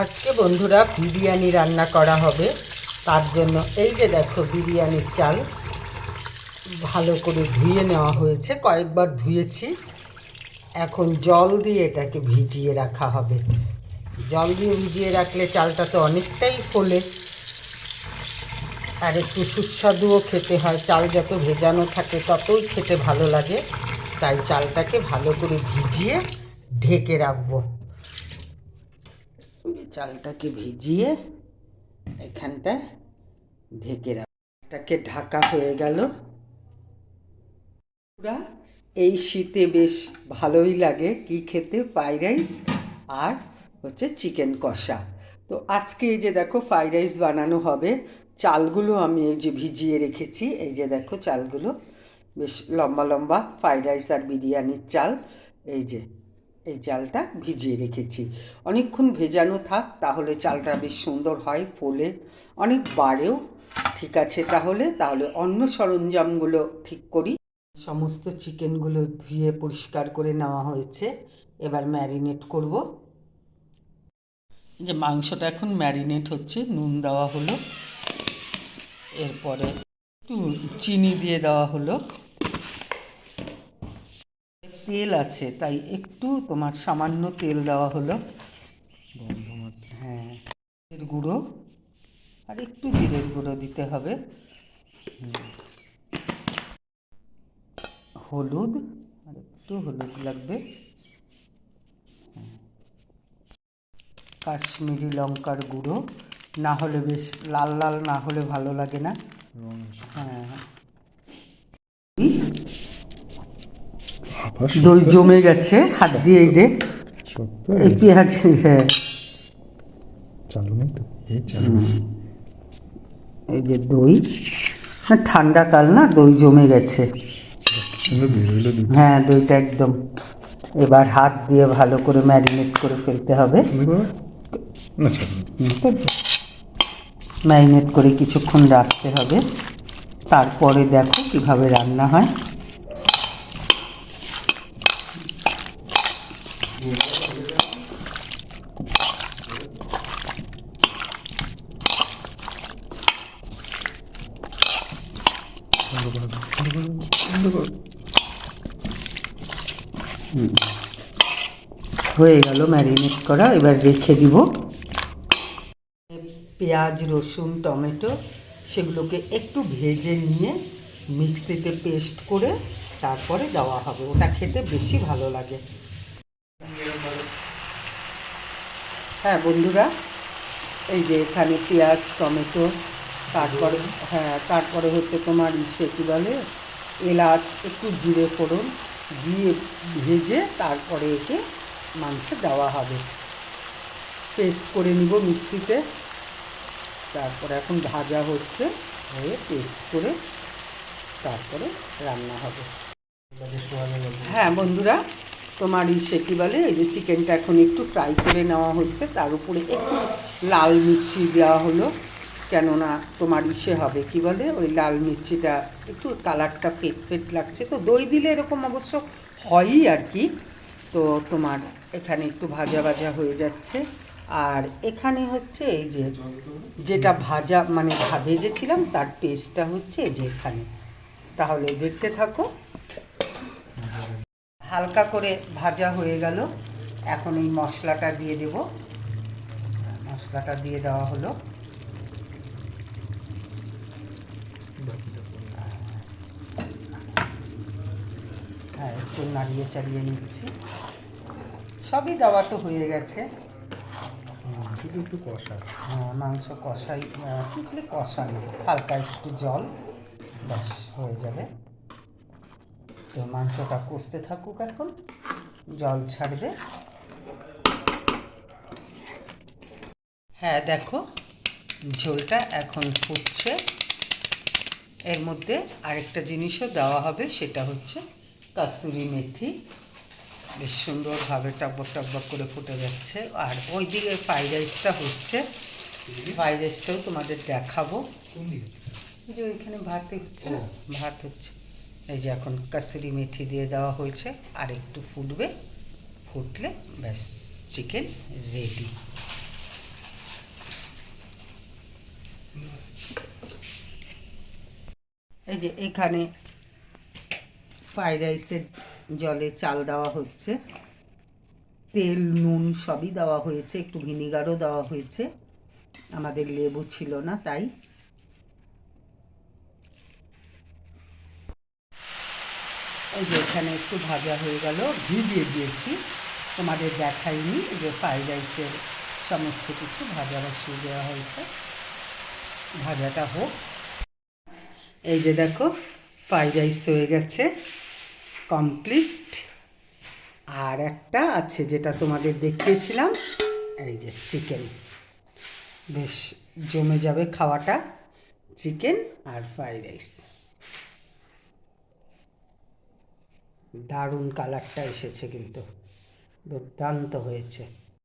আজকে বন্ধুরা বিরিয়ানি রান্না করা হবে। তার জন্য এই যে দেখো বিরিয়ানির চাল, ভালো করে ধুয়ে নেওয়া হয়েছে। কয়েকবার ধুয়েছি। এখন জল দিয়ে এটাকে ভিজিয়ে রাখা হবে। জল দিয়ে ভিজিয়ে রাখলে চালটা তো অনেকটাই ফোলে। আর একটু সুস্বাদুও খেতে হয়। চাল যত ভেজানো থাকে ততই খেতে ভালো লাগে। তাই চালটাকে ভালো করে ভিজিয়ে ঢেকে রাখব। চালটাকে ভিজিয়ে এখানটায় ঢেকে রাখটাকে ঢাকা হয়ে গেল। এই শীতে বেশ ভালোই লাগে কি খেতে ফ্রাইড রাইস আর হচ্ছে চিকেন কষা। তো আজকে এই যে দেখো ফ্রাইড রাইস বানানো হবে, চালগুলো আমি এই যে ভিজিয়ে রেখেছি, এই যে দেখো চালগুলো, বেশ লম্বা লম্বা ফ্রাইড রাইস আর বিরিয়ানির চাল, এই যে। এই চালটা ভিজিয়ে রেখেছি। অনেকক্ষণ ভেজানো থাক, তাহলে চালটা বেশ সুন্দর হয় ফোলে। অনেক বাড়েও ঠিক আছে তাহলে তাহলে অন্য সরঞ্জামগুলো ঠিক করি। সমস্ত চিকেনগুলো ধুয়ে পরিষ্কার করে নেওয়া হয়েছে। এবার ম্যারিনেট করব। যে মাংসটা এখন ম্যারিনেট হচ্ছে, নুন দেওয়া হলো। এরপরে চিনি দিয়ে দেওয়া হলো। তেল আছে তাই একটু তোমার সামান্য তেল দেওয়া হলো। হ্যাঁ জিরের গুঁড়ো আর একটু জিরের গুঁড়ো দিতে হবে। হলুদ আর একটু হলুদ লাগবে। হ্যাঁ। কাশ্মীরি লঙ্কার গুঁড়ো না হলে বেশ লাল লাল না হলে ভালো লাগে না। হ্যাঁ। দই জমে গেছে হাত দিয়ে এই দে। এই পেঁয়াজ হ্যাঁ। এই যে দই হ্যাঁ ঠান্ডা কাল না দই জমে গেছে। হ্যাঁ দইটা একদম। এবার হাত দিয়ে ভালো করে ম্যারিনেট করে ফেলতে হবে। ম্যারিনেট করে কিছুক্ষণ রাখতে হবে। তারপরে দেখো কীভাবে রান্না হয় বন্ধ করো, বন্ধ করো, বন্ধ করো। হয়ে গেল ম্যারিনেট করা, এবার রেখে দিব। পেঁয়াজ, রসুন, টমেটো, সেগুলোকে একটু ভেজে নিয়ে মিক্সিতে পেস্ট করে তারপরে দেওয়া হবে। ওটা খেতে বেশি ভালো লাগে। হ্যাঁ বন্ধুরা এই যে এখানে পেঁয়াজ টমেটো তারপরে হ্যাঁ তারপরে হচ্ছে তোমার ইসে কী বলে এলাচ একটু জিরে ফোড়ন দিয়ে ভেজে তারপরে একে মাংসে দেওয়া হবে। পেস্ট করে নিব মিক্সিতে। তারপরে এখন ভাজা হচ্ছে হয়ে পেস্ট করে তারপরে রান্না হবে। হ্যাঁ বন্ধুরা তোমার সে কী বলে, এই যে চিকেনটা এখন একটু ফ্রাই করে নেওয়া হচ্ছে, তার উপরে একটু লাল মির্চি দেওয়া হলো। কেননা তোমার ইসে হবে কি বলে, ওই লাল মির্চিটা একটু কালারটা ফেট ফেট লাগছে। তো দই দিলে এরকম অবশ্য হয়ই আর কি। তো তোমার এখানে একটু ভাজা ভাজা হয়ে যাচ্ছে। আর এখানে হচ্ছে এই যে যেটা ভাজা মানে ভেজেছিলাম, তার পেস্টটা হচ্ছে এই যে এখানে। তাহলে দেখতে থাকো। হালকা করে ভাজা হয়ে গেল। এখন এই মশলাটা দিয়ে দেব। মশলাটা দিয়ে দেওয়া হলো। হ্যাঁ একটু নাড়িয়ে চালিয়ে নিচ্ছি। সবই দেওয়া তো হয়ে গেছে। শুধু একটু কষা। হ্যাঁ মাংস কষাই ঠিক কষানো হালকা একটু জল। ব্যাস হয়ে যাবে। তো মাংসটা কষতে থাকুক এখন। জল ছাড়বে। হ্যাঁ দেখো ঝোলটা এখন ফুটছে। এর মধ্যে আরেকটা জিনিসও দেওয়া হবে সেটা হচ্ছে কাসুরি মেথি। বেশ সুন্দরভাবে টকবক টকবক করে ফুটে যাচ্ছে। আর ওই দিকে ফ্রাইড রাইসটা হচ্ছে। ফ্রাইড রাইসটাও তোমাদের দেখাবো। যে ওইখানে ভাতে হচ্ছে না? ভাত হচ্ছে। এই যে এখন কাসুরি মেথি দিয়ে দেওয়া হয়েছে, আর একটু ফুটবে, ফুটলে ব্যাস চিকেন রেডি এই যে এখানে ফ্রাইড রাইসের জলে চাল দেওয়া হচ্ছে, তেল, নুন সবই দেওয়া হয়েছে, একটু ভিনিগারও দেওয়া হয়েছে। আমাদের লেবু ছিল না, তাই এই যে এখানে একটু ভাজা হয়ে গেল, ঘি দিয়ে দিয়েছি। তোমাদের দেখাইনি যে ফ্রাইড রাইসের সমস্ত কিছু ভাজা বসিয়ে দেওয়া হয়েছে। ভাজাটা হোক। এই যে দেখো ফ্রাইড রাইস হয়ে গেছে কমপ্লিট আর একটা আছে যেটা তোমাদের দেখিয়েছিলাম, এই যে চিকেন বেশ জমে যাবে খাওয়াটা চিকেন আর ফ্রাইড রাইস দারুণ কালারটা এসেছে কিন্তু। দুর্দান্ত হয়েছে।